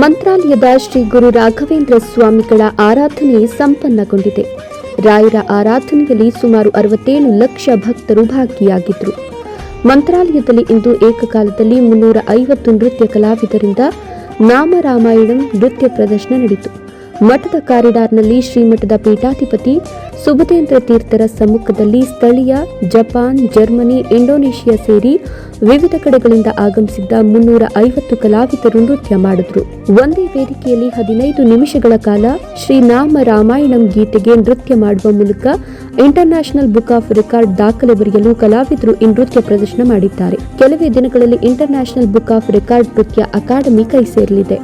ಮಂತ್ರಾಲಯದ ಶ್ರೀ ಗುರು ರಾಘವೇಂದ್ರ ಸ್ವಾಮಿಗಳ ಆರಾಧನೆ ಸಂಪನ್ನಗೊಂಡಿದೆ. ರಾಯರ ಆರಾಧನೆಯಲ್ಲಿ ಸುಮಾರು ಅರವತ್ತೇಳು ಲಕ್ಷ ಭಕ್ತರು ಭಾಗಿಯಾಗಿದ್ದರು. ಮಂತ್ರಾಲಯದಲ್ಲಿ ಇಂದು ಏಕಕಾಲದಲ್ಲಿ ಮುನ್ನೂರ ಐವತ್ತು ನೃತ್ಯ ಕಲಾವಿದರಿಂದ ನಾಮರಾಮಾಯಣಂ ನೃತ್ಯ ಪ್ರದರ್ಶನ ನಡೆಯಿತು. ಮಠದ ಕಾರಿಡಾರ್ನಲ್ಲಿ ಶ್ರೀಮಠದ ಪೀಠಾಧಿಪತಿ ಸುಬುಧೇಂದ್ರ ತೀರ್ಥರ ಸಮ್ಮುಖದಲ್ಲಿ ಸ್ಥಳೀಯ ಜಪಾನ್, ಜರ್ಮನಿ, ಇಂಡೋನೇಷಿಯಾ ಸೇರಿ ವಿವಿಧ ಕಡೆಗಳಿಂದ ಆಗಮಿಸಿದ್ದ ಮುನ್ನೂರ ಐವತ್ತು ಕಲಾವಿದರು ನೃತ್ಯ ಮಾಡಿದ್ರು. ಒಂದೇ ವೇದಿಕೆಯಲ್ಲಿ ಹದಿನೈದು ನಿಮಿಷಗಳ ಕಾಲ ಶ್ರೀನಾಮ ರಾಮಾಯಣಂ ಗೀತೆಗೆ ನೃತ್ಯ ಮಾಡುವ ಮೂಲಕ ಇಂಟರ್ನ್ಯಾಷನಲ್ ಬುಕ್ ಆಫ್ ರೆಕಾರ್ಡ್ ದಾಖಲೆ ಬರೆಯಲು ಕಲಾವಿದರು ಈ ನೃತ್ಯ ಪ್ರದರ್ಶನ ಮಾಡಿದ್ದಾರೆ. ಕೆಲವೇ ದಿನಗಳಲ್ಲಿ ಇಂಟರ್ನ್ಯಾಷನಲ್ ಬುಕ್ ಆಫ್ ರೆಕಾರ್ಡ್ ನೃತ್ಯ ಅಕಾಡೆಮಿ ಕೈ ಸೇರಲಿದೆ